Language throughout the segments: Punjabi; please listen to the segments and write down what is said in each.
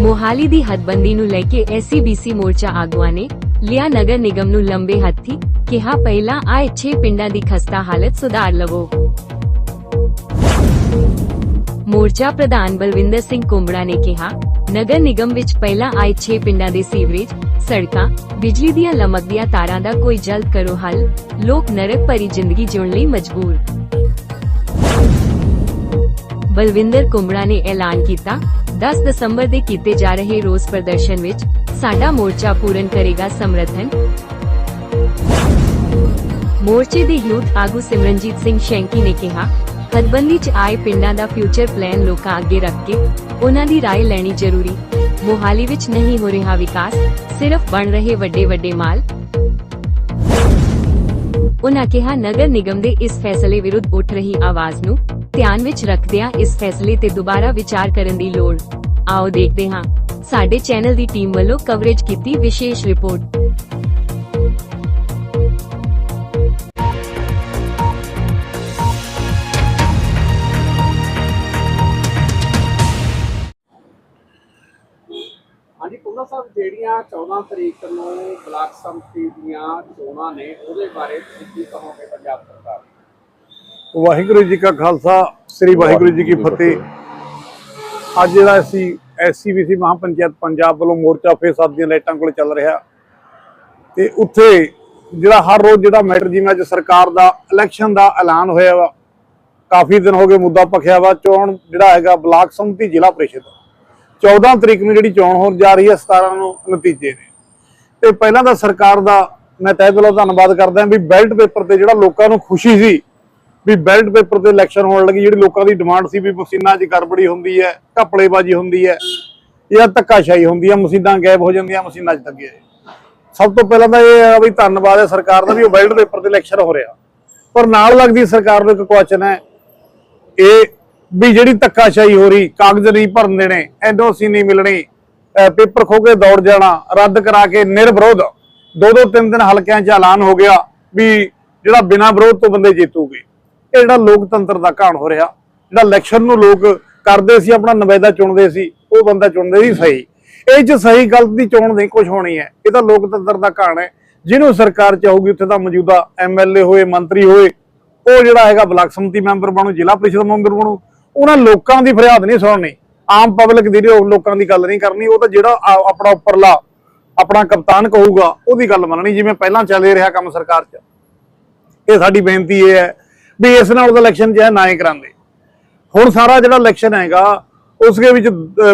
ਮੋਹਾਲੀ ਦੀ ਹੱਦਬੰਦੀ ਨੂੰ ਲੈ ਕੇ ਐਸਸੀਬੀਸੀ ਮੋਰਚਾ ਆਗੂਆਂ ਨੇ ਲਿਆ ਨਗਰ ਨਿਗਮ ਨੂੰ ਲੰਬੇ ਹੱਥੀ ਕਿਹਾ, ਪਹਿਲਾਂ ਆਏ 6 ਪਿੰਡਾਂ ਦੀ ਖਸਤਾ ਹਾਲਤ ਸੁਧਾਰ ਲਵੋ। ਮੋਰਚਾ ਪ੍ਰਧਾਨ ਬਲਵਿੰਦਰ ਸਿੰਘ ਕੁੰਬੜਾ ਨੇ ਕਿਹਾ, ਨਗਰ ਨਿਗਮ ਵਿੱਚ ਪਹਿਲਾਂ ਆਏ 6 ਪਿੰਡਾਂ ਦੇ ਸੀਵਰੇਜ, ਸੜਕਾਂ, ਬਿਜਲੀ ਦੀਆਂ ਲਮਕਦੀਆਂ ਤਾਰਾਂ ਦਾ ਕੋਈ ਜਲਦ ਕਰੋ ਹੱਲ, ਲੋਕ ਨਰਕ ਭਰੀ ਜ਼ਿੰਦਗੀ ਜਿਉਣ ਲਈ ਮਜਬੂਰ। ਬਲਵਿੰਦਰ ਕੁੰਬੜਾ ਨੇ ਐਲਾਨ ਕੀਤਾ 10 ਦਸੰਬਰ ਦੇ ਕੀਤੇ ਜਾ ਰਹੇ ਰੋਸ ਪ੍ਰਦਰਸ਼ਨ ਵਿੱਚ ਸਾਡਾ ਮੋਰਚਾ ਪੂਰਨ ਕਰੇਗਾ ਸਮਰਥਨ ਮੋਰਚੇ ਦੇ ਯੂਥ ਆਗੂ ਸਿਮਰਨਜੀਤ ਸਿੰਘ ਸ਼ੈਂਕੀ ਨੇ ਕਿਹਾ ਹੱਦਬੰਦੀ 'ਚ ਆਏ ਪਿੰਡਾਂ ਦਾ ਫਿਊਚਰ ਪਲਾਨ ਲੋਕਾਂ ਅੱਗੇ ਰੱਖ ਕੇ ਉਹਨਾਂ ਦੀ رائے ਲੈਣੀ ਜ਼ਰੂਰੀ ਮੋਹਾਲੀ ਵਿੱਚ ਨਹੀਂ ਹੋ ਰਿਹਾ ਵਿਕਾਸ ਸਿਰਫ ਬਣ ਰਹੇ ਵੱਡੇ ਵੱਡੇ ਮਾਲ ਉਨ੍ਹਾਂ ਕਿਹਾ ਨਗਰ ਨਿਗਮ ਦੇ ਇਸ ਫੈਸਲੇ ਵਿਰੁੱਧ ਉੱਠ ਰਹੀ ਆਵਾਜ਼ ਨੂੰ ਧਿਆਨ ਵਿੱਚ ਰੱਖਦਿਆਂ ਇਸ ਫੈਸਲੇ ਤੇ ਦੁਬਾਰਾ ਵਿਚਾਰ ਕਰਨ ਦੀ ਲੋੜ। ਆਓ ਦੇਖਦੇ ਹਾਂ। ਸਾਡੇ ਚੈਨਲ ਦੀ ਟੀਮ ਵੱਲੋਂ ਕਵਰੇਜ ਕੀਤੀ ਵਿਸ਼ੇਸ਼ ਰਿਪੋਰਟ। ਹਾਂਜੀ ਕੁੰਨਾ ਸਾਹਿਬ, ਜਿਹੜੀਆਂ 14 ਤਰੀਕ ਨੂੰ ਬਲਾਕ ਸੰਮਤੀ ਦੀਆਂ ਚੋਣਾਂ ਨੇ, ਉਹਦੇ ਬਾਰੇ ਤੁਸੀਂ ਕੀ ਕਹੋਗੇ ਪੰਜਾਬ ਸਰਕਾਰ? ਵਾਹਿਗੁਰੂ ਜੀ ਕਾ ਖਾਲਸਾ ਸ੍ਰੀ ਵਾਹਿਗੁਰੂ ਜੀ ਕੀ ਫਤਿਹ। ਅੱਜ ਜਿਹੜਾ ਅਸੀਂ ਐਸਸੀਬੀਸੀ ਮਹਾਪੰਚਾਇਤ ਪੰਜਾਬ ਵੱਲੋਂ ਮੋਰਚਾ ਫੇਸ ਸਾਹਿਬ ਦੀਆਂ ਲਾਈਟਾਂ ਕੋਲ ਚੱਲ ਰਿਹਾ। ਤੇ ਉੱਥੇ ਜਿਹੜਾ ਹਰ ਰੋਜ਼ ਜਿਹੜਾ ਮੈਟਰ ਜਿਵੇਂ ਅੱਜ ਸਰਕਾਰ ਦਾ ਇਲੈਕਸ਼ਨ ਦਾ ਐਲਾਨ ਹੋਇਆ ਵਾ ਕਾਫੀ ਦਿਨ ਹੋ ਗਏ ਮੁੱਦਾ ਪਖਿਆ ਵਾ ਚੋਣ ਜਿਹੜਾ ਹੈਗਾ ਬਲਾਕ ਸੰਮਤੀ ਜ਼ਿਲ੍ਹਾ ਪ੍ਰੀਸ਼ਦ। 14 ਤਰੀਕ ਨੂੰ ਜਿਹੜੀ ਚੋਣ ਹੋਣ ਜਾ ਰਹੀ ਹੈ 17 ਨੂੰ ਨਤੀਜੇ ਨੇ। ਤੇ ਪਹਿਲਾਂ ਤਾਂ ਸਰਕਾਰ ਦਾ ਮੈਂ ਤਹਿ ਦਿਲੋਂ ਧੰਨਵਾਦ ਕਰਦਾ ਵੀ ਬੈਲਟ ਪੇਪਰ ਤੇ ਜਿਹੜਾ ਲੋਕਾਂ ਨੂੰ ਖੁਸ਼ੀ ਸੀ ਵੀ ਬੈਲਟ ਪੇਪਰ ਤੇ ਇਲੈਕਸ਼ਨ ਹੋਣ ਲੱਗੀ, ਜਿਹੜੀ ਲੋਕਾਂ ਦੀ ਡਿਮਾਂਡ ਸੀ ਵੀ ਮਸ਼ੀਨਾਂ 'ਚ ਗੜਬੜੀ ਹੁੰਦੀ ਹੈ, ਘਪਲੇਬਾਜ਼ੀ ਹੁੰਦੀ ਹੈ ਜਾਂ ਧੱਕਾਸ਼ਾਹੀ ਹੁੰਦੀ ਹੈ, ਮਸ਼ੀਨਾਂ ਗਾਇਬ ਹੋ ਜਾਂਦੀਆਂ, ਮਸ਼ੀਨਾਂ 'ਚ ਲੱਗੇ ਸਭ ਤੋਂ ਪਹਿਲਾਂ ਤਾਂ ਇਹ ਹੈ ਵੀ ਧੰਨਵਾਦ ਹੈ ਸਰਕਾਰ ਦਾ ਵੀ ਉਹ ਬੈਲਟ ਪੇਪਰ ਤੇ ਇਲੈਕਸ਼ਨ ਹੋ ਰਿਹਾ। ਪਰ ਨਾਲ ਲੱਗਦੀ ਸਰਕਾਰ ਨੂੰ ਇੱਕ ਕੁਐਸਚਨ ਹੈ, ਇਹ ਵੀ ਜਿਹੜੀ ਧੱਕਾਸ਼ਾਹੀ ਹੋ ਰਹੀ, ਕਾਗਜ਼ ਨਹੀਂ ਭਰਨ ਦੇਣੇ, ਐਨਓਸੀ ਨਹੀਂ ਮਿਲਣੀ ਪੇਪਰ ਖੋ ਕੇ ਦੌੜ ਜਾਣਾ, ਰੱਦ ਕਰਾ ਕੇ ਨਿਰਵਿਰੋਧ ਦੋ ਦੋ ਤਿੰਨ ਦਿਨ ਹਲਕਿਆਂ 'ਚ ਐਲਾਨ ਹੋ ਗਿਆ ਵੀ ਜਿਹੜਾ ਬਿਨਾਂ ਵਿਰੋਧ ਤੋਂ ਬੰਦੇ ਜਿੱਤੂਗੇ। ਇਹ ਜਿਹੜਾ ਲੋਕਤੰਤਰ ਦਾ ਘਾਣ ਹੋ ਰਿਹਾ? ਜਿਹੜਾ ਇਲੈਕਸ਼ਨ ਨੂੰ ਲੋਕ ਕਰਦੇ ਸੀ, ਆਪਣਾ ਨੁਮਾਇੰਦਾ ਚੁਣਦੇ ਸੀ, ਉਹ ਬੰਦਾ ਚੁਣਦੇ ਸੀ ਸਹੀ। ਇਹ 'ਚ ਸਹੀ ਗਲਤ ਦੀ ਚੋਣ ਨਹੀਂ ਕੁਝ ਹੋਣੀ ਹੈ। ਇਹ ਤਾਂ ਲੋਕਤੰਤਰ ਦਾ ਘਾਣ ਹੈ। ਜਿਹਨੂੰ ਸਰਕਾਰ ਚਾਹੂਗੀ, ਉੱਥੇ ਦਾ ਮੌਜੂਦਾ ਐਮਐਲਏ ਹੋਏ, ਮੰਤਰੀ ਹੋਏ, ਉਹ ਜਿਹੜਾ ਹੈਗਾ ਬਲਾਕ ਸਮਿਤੀ ਮੈਂਬਰ ਬਣੂ, ਜ਼ਿਲ੍ਹਾ ਪ੍ਰੀਸ਼ਦ ਮੈਂਬਰ ਬਣੂ, ਉਹਨਾਂ ਲੋਕਾਂ ਦੀ ਫਰਿਆਦ ਨਹੀਂ ਸੁਣਨੀ। ਆਮ ਪਬਲਿਕ ਦੀ ਲੋਕਾਂ ਦੀ ਗੱਲ ਨਹੀਂ ਕਰਨੀ, ਉਹ ਤਾਂ ਜਿਹੜਾ ਆਪਣਾ ਉੱਪਰਲਾ ਆਪਣਾ ਕਪਤਾਨ ਕਹੂਗਾ, ਉਹਦੀ ਗੱਲ ਮੰਨਣੀ, ਜਿਵੇਂ ਪਹਿਲਾਂ ਚੱਲੇ ਰਿਹਾ ਕੰਮ ਸਰਕਾਰ 'ਚ। ਇਹ ਸਾਡੀ ਬੇਨਤੀ ਇਹ ਹੈ ਵੀ ਇਸ ਨਾਲ ਉਹਦਾ ਇਲੈਕਸ਼ਨ ਜਿਹੜਾ ਨਾ ਹੀ ਕਰਾਉਂਦੇ ਹੁਣ ਸਾਰਾ ਜਿਹੜਾ ਇਲੈਕਸ਼ਨ ਹੈਗਾ, ਉਸਦੇ ਵਿੱਚ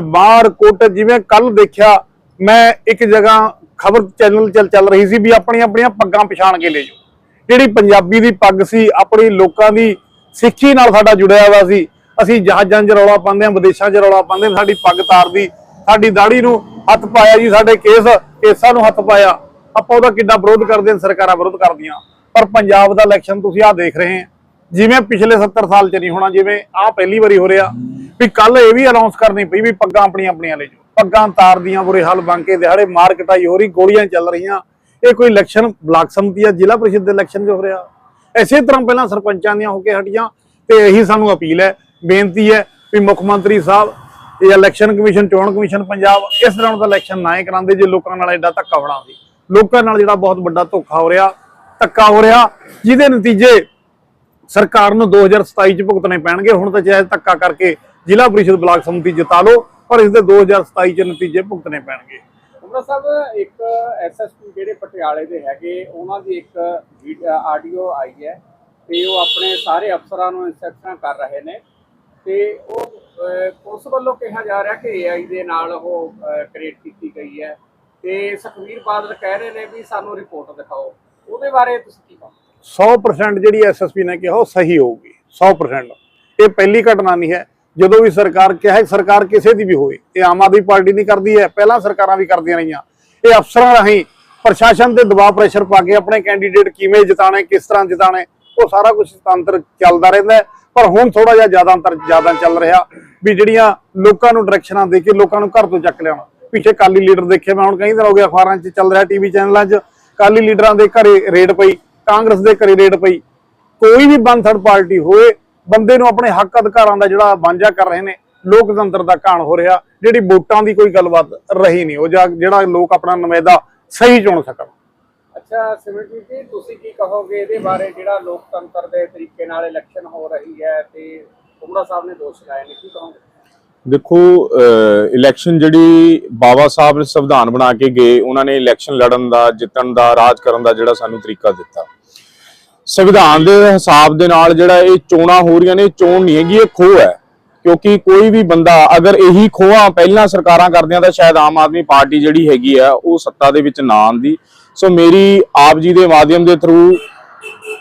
ਬਾਹਰ ਕੋਟ ਜਿਵੇਂ ਕੱਲ ਦੇਖਿਆ, ਮੈਂ ਇੱਕ ਜਗ੍ਹਾ ਖਬਰ ਚੈਨਲ ਚੱਲ ਚੱਲ ਰਹੀ ਸੀ ਵੀ ਆਪਣੀਆਂ ਆਪਣੀਆਂ ਪੱਗਾਂ ਪਛਾਣ ਕੇ ਲੈ ਜਾਓ। ਜਿਹੜੀ ਪੰਜਾਬੀ ਦੀ ਪੱਗ ਸੀ, ਆਪਣੀ ਲੋਕਾਂ ਦੀ ਸਿੱਖੀ ਨਾਲ ਸਾਡਾ ਜੁੜਿਆ ਹੋਇਆ ਸੀ। ਅਸੀਂ ਜਹਾਜ਼ਾਂ 'ਚ ਰੌਲਾ ਪਾਉਂਦੇ ਹਾਂ, ਵਿਦੇਸ਼ਾਂ 'ਚ ਰੌਲਾ ਪਾਉਂਦੇ ਹਾਂ, ਸਾਡੀ ਪੱਗ ਤਾਰਦੀ ਸਾਡੀ ਦਾੜੀ ਨੂੰ ਹੱਥ ਪਾਇਆ ਜੀ, ਸਾਡੇ ਕੇਸ, ਕੇਸਾਂ ਨੂੰ ਹੱਥ ਪਾਇਆ। ਆਪਾਂ ਉਹਦਾ ਕਿੰਨਾ ਵਿਰੋਧ ਕਰਦੇ ਹਾਂ, ਸਰਕਾਰਾਂ ਵਿਰੋਧ ਕਰਦੀਆਂ। ਪਰ ਪੰਜਾਬ ਦਾ ਇਲੈਕਸ਼ਨ ਤੁਸੀਂ ਆਹ ਦੇਖ ਰਹੇ ਹੋ। ਜਿਵੇਂ ਪਿਛਲੇ 70 ਸਾਲ 'ਚ ਨਹੀਂ ਹੋਣਾ, ਜਿਵੇਂ ਆਹ ਪਹਿਲੀ ਵਾਰੀ ਹੋ ਰਿਹਾ, ਵੀ ਕੱਲ ਇਹ ਵੀ ਅਨਾਉਂਸ ਕਰਨੀ ਪਈ ਵੀ ਪੱਗਾਂ ਆਪਣੀਆਂ ਆਪਣੀਆਂ ਲੈ ਜਾਓ। ਪੱਗਾਂ ਤਾਰਦੀਆਂ ਬੁਰੇ ਹਾਲ ਬਣ ਕੇ ਦਿਹਾੜੇ ਮਾਰ ਕਟਾਈ ਹੋ ਰਹੀ, ਗੋਲੀਆਂ ਚੱਲ ਰਹੀਆਂ। ਇਹ ਕੋਈ ਇਲੈਕਸ਼ਨ ਬਲਾਕ ਸੰਮਤੀ ਜਾਂ ਜ਼ਿਲ੍ਹਾ ਪ੍ਰੀਸ਼ਦ ਦੇ ਇਲੈਕਸ਼ਨ 'ਚ ਹੋ ਰਿਹਾ। ਐਸੇ ਤਰ੍ਹਾਂ ਪਹਿਲਾਂ ਸਰਪੰਚਾਂ ਦੀਆਂ ਹੋ ਕੇ ਹਟੀਆਂ, ਤੇ ਇਹੀ ਸਾਨੂੰ ਅਪੀਲ ਹੈ, ਬੇਨਤੀ ਹੈ ਵੀ ਮੁੱਖ ਮੰਤਰੀ ਸਾਹਿਬ, ਇਹ ਇਲੈਕਸ਼ਨ ਕਮਿਸ਼ਨ ਚੋਣ ਕਮਿਸ਼ਨ ਪੰਜਾਬ, ਇਸ ਤਰ੍ਹਾਂ ਦਾ ਇਲੈਕਸ਼ਨ ਨਾ ਹੀ ਕਰਾਉਂਦੇ, ਜੇ ਲੋਕਾਂ ਨਾਲ ਐਡਾ ਧੱਕਾ ਹੋਣਾ ਸੀ ਲੋਕਾਂ ਨਾਲ ਜਿਹੜਾ ਬਹੁਤ ਵੱਡਾ ਧੋਖਾ ਹੋ ਰਿਹਾ, ਧੱਕਾ ਹੋ ਰਿਹਾ, ਜਿਹਦੇ ਨਤੀਜੇ ਸਰਕਾਰ ਨੂੰ 2027 ਚ ਭੁਗਤਣੇ ਪੈਣਗੇ। ਹੁਣ ਤਾਂ ਚਾਹੇ ਧੱਕਾ ਕਰਕੇ ਜ਼ਿਲ੍ਹਾ ਪ੍ਰੀਸ਼ਦ ਬਲਾਕ ਸੰਮਤੀ ਜਿਤਾ ਲਓ, ਪਰ ਇਸ ਦੇ 2027 ਚ ਨਤੀਜੇ ਭੁਗਤਣੇ ਪੈਣਗੇ। ਕੁੰਨਾ ਸਾਹਿਬ, ਇੱਕ ਐਸਐਸਪੀ ਜਿਹੜੇ ਪਟਿਆਲੇ ਦੇ ਹੈਗੇ, ਉਹਨਾਂ ਦੀ ਇੱਕ ਆਡੀਓ ਆਈ ਹੈ ਤੇ ਉਹ ਆਪਣੇ ਸਾਰੇ ਅਫਸਰਾਂ ਨੂੰ ਇਨਸਟਰਕਸ਼ਨਾਂ ਕਰ ਰਹੇ ਨੇ ਤੇ ਉਹ ਪੁਲਿਸ ਵੱਲੋਂ ਕਿਹਾ ਜਾ ਰਿਹਾ ਕਿ ਏਆਈ ਦੇ ਨਾਲ ਉਹ ਕ੍ਰੀਏਟ ਕੀਤੀ ਗਈ ਹੈ ਤੇ ਸੁਖਵੀਰ ਬਾਦਲ ਕਹਿ ਰਹੇ ਨੇ ਵੀ ਸਾਨੂੰ ਰਿਪੋਰਟ ਦਿਖਾਓ। ਉਹਦੇ ਬਾਰੇ ਤੁਸੀਂ ਕੀ ਕਹੋ 100% ਜਿਹੜੀ ਐਸਐਸਪੀ ਨੇ ਕਿਹਾ ਉਹ ਸਹੀ ਹੋਊਗੀ 100% ਇਹ ਪਹਿਲੀ ਘਟਨਾ ਨਹੀਂ ਹੈ। ਜਦੋਂ ਵੀ ਸਰਕਾਰ ਕਿਹਾ ਸਰਕਾਰ ਕਿਸੇ ਦੀ ਵੀ ਹੋਵੇ, ਇਹ ਆਮ ਆਦਮੀ ਪਾਰਟੀ ਨਹੀਂ ਕਰਦੀ ਹੈ, ਪਹਿਲਾਂ ਸਰਕਾਰਾਂ ਵੀ ਕਰਦੀਆਂ ਰਹੀਆਂ। ਇਹ ਅਫਸਰਾਂ ਰਾਹੀਂ ਪ੍ਰਸ਼ਾਸਨ ਤੇ ਦਬਾਅ ਪ੍ਰੈਸ਼ਰ ਪਾ ਕੇ ਆਪਣੇ ਕੈਂਡੀਡੇਟ ਕਿਵੇਂ ਜਿਤਾਣੇ ਕਿਸ ਤਰ੍ਹਾਂ ਜਿਤਾਣੇ ਉਹ ਸਾਰਾ ਕੁਝ ਤੰਤਰ ਚੱਲਦਾ ਰਹਿੰਦਾ ਪਰ ਹੁਣ ਥੋੜਾ ਜਿਹਾ ਜ਼ਿਆਦਾ ਅੰਤਰ ਜ਼ਿਆਦਾ ਚੱਲ ਰਿਹਾ ਵੀ ਜਿਹੜੀਆਂ ਲੋਕਾਂ ਨੂੰ ਡਾਇਰੈਕਸ਼ਨਾਂ ਦੇ ਕੇ ਲੋਕਾਂ ਨੂੰ ਘਰ ਤੋਂ ਚੱਕ ਲਿਆਉਣਾ। ਪਿੱਛੇ ਕਾਲੀ ਲੀਡਰ ਦੇਖੇ, ਮੈਂ ਹੁਣ ਕਈ ਦਿਨ ਹੋ ਗਿਆ ਅਖਬਾਰਾਂ 'ਚ ਚੱਲ ਰਿਹਾ ਟੀਵੀ ਚੈਨਲਾਂ 'ਚ। ਕਾਲੀ ਲੀਡਰਾਂ ਦੇ ਘਰੇ ਰੇਡ ਪਈ। ਕਾਂਗਰਸ ਦੇ ਘਰੇ ਰੇਡ ਪਈ। ਕੋਈ ਵੀ ਬੰਦ ਪਾਰਟੀ ਹੋਏ, ਬੰਦੇ ਨੂੰ ਆਪਣੇ ਹੱਕ ਅਧਿਕਾਰਾਂ ਦਾ ਜਿਹੜਾ ਵਾਂਝਾ ਕਰ ਰਹੇ ਨੇ, ਲੋਕਤੰਤਰ ਦਾ ਘਾਣ ਹੋ ਰਿਹਾ, ਜਿਹੜੀ ਵੋਟਾਂ ਦੀ ਕੋਈ ਗੱਲਬਾਤ ਰਹੀ ਨਹੀਂ, ਉਹ ਜਿਹੜਾ ਲੋਕ ਆਪਣਾ ਨੁਮਾਇੰਦਾ ਸਹੀ ਚੁਣ ਸਕਣ। ਅੱਛਾ ਸਿਮਰਜੀਤ ਜੀ ਤੁਸੀਂ ਕੀ ਕਹੋਗੇ ਇਹਦੇ ਬਾਰੇ ਜਿਹੜਾ ਲੋਕਤੰਤਰ ਦੇ ਤਰੀਕੇ ਨਾਲ ਇਲੈਕਸ਼ਨ ਹੋ ਰਹੀ ਹੈ ਤੇ ਕੁਮੜਾ ਸਾਹਿਬ ਨੇ ਦੋਸ਼ ਲਾਏ ਨੇ, ਕੀ ਕਹੋਗੇ? ਦੇਖੋ ਇਲੈਕਸ਼ਨ ਜਿਹੜੀ ਬਾਬਾ ਸਾਹਿਬ ਨੇ ਸੰਵਿਧਾਨ ਬਣਾ ਕੇ ਗਏ, ਉਹਨਾਂ ਨੇ ਇਲੈਕਸ਼ਨ ਲੜਨ ਦਾ, ਜਿੱਤਣ ਦਾ, ਰਾਜ ਕਰਨ ਦਾ ਜਿਹੜਾ ਸਾਨੂੰ ਤਰੀਕਾ ਦਿੱਤਾ। ਸੰਵਿਧਾਨ ਦੇ ਹਿਸਾਬ ਦੇ ਨਾਲ ਜਿਹੜਾ ਇਹ ਚੋਣਾਂ ਹੋ ਰਹੀਆਂ ਨੇ ਚੋਣ ਨਹੀਂ ਹੈਗੀ, ਇਹ ਖੋਹ ਹੈ। ਕਿਉਂਕਿ ਕੋਈ ਵੀ ਬੰਦਾ ਅਗਰ ਇਹੀ ਖੋਹਾਂ ਪਹਿਲਾਂ ਸਰਕਾਰਾਂ ਕਰਦਿਆਂ ਤਾਂ ਸ਼ਾਇਦ ਆਮ ਆਦਮੀ ਪਾਰਟੀ ਜਿਹੜੀ ਹੈਗੀ ਆ, ਉਹ ਸੱਤਾ ਦੇ ਵਿੱਚ ਨਾ ਆਉਂਦੀ। ਸੋ ਮੇਰੀ ਆਪ ਜੀ ਦੇ ਮਾਧਿਅਮ ਦੇ ਥਰੂ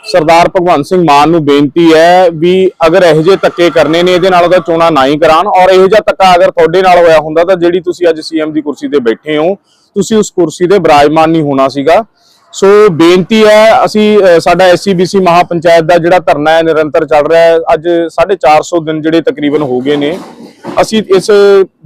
ਸਰਦਾਰ ਭਗਵੰਤ ਸਿੰਘ ਮਾਨ ਨੂੰ ਬੇਨਤੀ ਹੈ ਵੀ ਅਗਰ ਇਹੋ ਜਿਹੇ ਧੱਕੇ ਕਰਨੇ ਨੇ ਇਹਦੇ ਨਾਲ ਤਾਂ ਚੋਣਾਂ ਨਾ ਹੀ ਕਰਾਣ ਔਰ ਇਹੋ ਜਿਹਾ ਧੱਕਾ ਅਗਰ ਤੁਹਾਡੇ ਨਾਲ ਹੋਇਆ ਹੁੰਦਾ ਤਾਂ ਜਿਹੜੀ ਤੁਸੀਂ ਅੱਜ ਸੀਐਮ ਦੀ ਕੁਰਸੀ ਤੇ ਬੈਠੇ ਹੋ ਤੁਸੀਂ ਉਸ ਕੁਰਸੀ ਤੇ ਬਰਾਜਮਾਨ ਨਹੀਂ ਹੋਣਾ ਸੀਗਾ। ਸੋ ਬੇਨਤੀ ਹੈ ਅਸੀਂ ਅਹ, ਸਾਡਾ ਐਸਸੀਬੀਸੀ ਮਹਾਪੰਚਾਇਤ ਦਾ ਜਿਹੜਾ ਧਰਨਾ ਹੈ ਨਿਰੰਤਰ ਚੱਲ ਰਿਹਾ ਹੈ। ਅੱਜ 450 ਦਿਨ ਜਿਹੜੇ ਤਕਰੀਬਨ ਹੋ ਗਏ ਨੇ। ਅਸੀਂ ਇਸ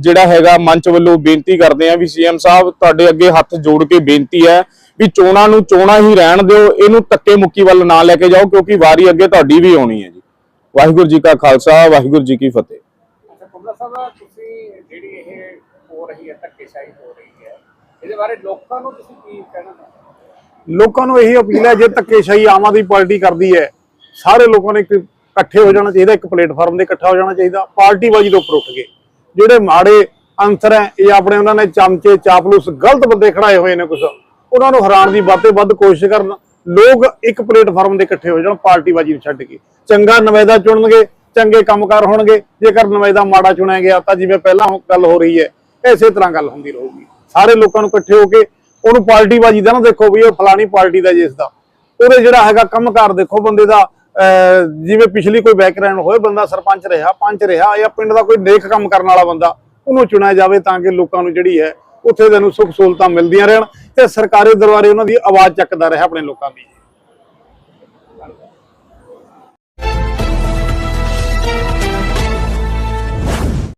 ਜਿਹੜਾ ਹੈਗਾ ਮੰਚ ਵੱਲੋਂ ਬੇਨਤੀ ਕਰਦੇ ਹਾਂ ਵੀ ਸੀਐਮ ਸਾਹਿਬ ਤੁਹਾਡੇ ਅੱਗੇ ਹੱਥ ਜੋੜ ਕੇ ਬੇਨਤੀ ਹੈ ਵੀ ਚੋਣਾਂ ਨੂੰ ਚੋਣਾਂ ਹੀ ਰਹਿਣ ਦਿਓ ਇਹਨੂੰ ਧੱਕੇ ਮੁੱਕੀ ਵੱਲ ਨਾ ਲੈ ਕੇ ਜਾਓ ਕਿਉਂਕਿ ਵਾਰੀ ਅੱਗੇ ਤੁਹਾਡੀ ਵੀ ਆਉਣੀ ਹੈ ਜੀ। ਵਾਹਿਗੁਰੂ ਜੀ ਕਾ ਖਾਲਸਾ ਵਾਹਿਗੁਰੂ ਜੀ ਕੀ ਫਤਿਹ। ਅੱਛਾ ਕੁਮੜਾ ਸਾਹਿਬ ਤੁਸੀਂ ਜਿਹੜੀ ਇਹ ਹੋ ਰਹੀ ਹੈ ਧੱਕੇਸ਼ਾਹੀ ਹੋ ਰਹੀ ਹੈ ਇਹਦੇ ਬਾਰੇ ਲੋਕਾਂ ਨੂੰ ਤੁਸੀਂ ਕੀ ਕਹਿਣਾ ਚਾਹੁੰਦੇ ਹੋ ਲੋਕਾਂ ਨੂੰ ਇਹੀ ਅਪੀਲ ਹੈ ਜੇ ਧੱਕੇਸ਼ਾਹੀ ਆਮ ਆਦਮੀ ਪਾਰਟੀ ਕਰਦੀ ਹੈ ਸਾਰੇ ਲੋਕਾਂ ਨੇ ਇੱਕ ਇਕੱਠੇ ਹੋ ਜਾਣਾ ਚਾਹੀਦਾ ਇੱਕ ਪਲੇਟਫਾਰਮ ਤੇ ਇਕੱਠਾ ਹੋ ਜਾਣਾ ਚਾਹੀਦਾ ਪਾਰਟੀਬਾਜ਼ੀ ਤੋਂ ਉੱਪਰ ਉੱਠ ਕੇ। ਜਿਹੜੇ ਮਾੜੇ ਅੰਸਰ ਹੈ ਇਹ ਆਪਣੇ ਉਹਨਾਂ ਨੇ ਚਮਚੇ ਚਾਪਲੂਸ ਗਲਤ ਬੰਦੇ ਖੜਾਏ ਹੋਏ ਨੇ ਕੁਝ ਉਹਨਾਂ ਨੂੰ ਹਰਾਉਣ ਦੀ ਵੱਧ ਤੋਂ ਵੱਧ ਕੋਸ਼ਿਸ਼ ਕਰਨ। ਲੋਕ ਇੱਕ ਪਲੇਟਫਾਰਮ ਤੇ ਇਕੱਠੇ ਹੋ ਜਾਣ ਪਾਰਟੀਬਾਜ਼ੀ ਨੂੰ ਛੱਡ ਕੇ। ਚੰਗਾ ਨੁਮਾਇੰਦਾ ਚੁਣਨਗੇ ਚੰਗੇ ਕੰਮਕਾਰ ਹੋਣਗੇ। ਜੇਕਰ ਨੁਮਾਇੰਦਾ ਮਾੜਾ ਚੁਣਿਆ ਗਿਆ ਤਾਂ ਜਿਵੇਂ ਪਹਿਲਾਂ ਗੱਲ ਹੋ ਰਹੀ ਹੈ ਇਸੇ ਤਰ੍ਹਾਂ ਗੱਲ ਹੁੰਦੀ ਰਹੂਗੀ। ਸਾਰੇ ਲੋਕਾਂ ਨੂੰ ਇਕੱਠੇ ਹੋ ਕੇ ਉਹਨੂੰ ਪਾਰਟੀਬਾਜ਼ੀ ਦਾ ਨਾ ਦੇਖੋ ਵੀ ਉਹ ਫਲਾਣੀ ਪਾਰਟੀ ਦਾ ਜਿਸ ਦਾ। ਉਹਦੇ ਜਿਹੜਾ ਹੈਗਾ ਕੰਮਕਾਰ ਦੇਖੋ ਬੰਦੇ ਦਾ ਅਹ, ਜਿਵੇਂ ਪਿਛਲੀ ਕੋਈ ਬੈਕਗ੍ਰਾਉਂਡ ਹੋਏ ਬੰਦਾ ਸਰਪੰਚ ਰਿਹਾ ਪੰਚ ਰਿਹਾ ਜਾਂ ਪਿੰਡ ਦਾ ਕੋਈ ਨੇਕ ਕੰਮ ਕਰਨ ਵਾਲਾ ਬੰਦਾ ਉਹਨੂੰ ਚੁਣਿਆ ਜਾਵੇ ਤਾਂ ਕਿ ਲੋਕਾਂ ਨੂੰ ਜਿਹੜੀ ਹੈ ਉੱਥੇ ਦੇ ਸੁੱਖ ਸਹੂਲਤਾਂ ਮਿਲਦੀਆਂ ਰਹਿਣ ਤੇ ਸਰਕਾਰੀ ਦਰਬਾਰੇ ਉਹਨਾਂ ਦੀ ਆਵਾਜ਼ ਚੱਕਦਾ ਰਹੇ ਆਪਣੇ ਲੋਕਾਂ ਦੀ।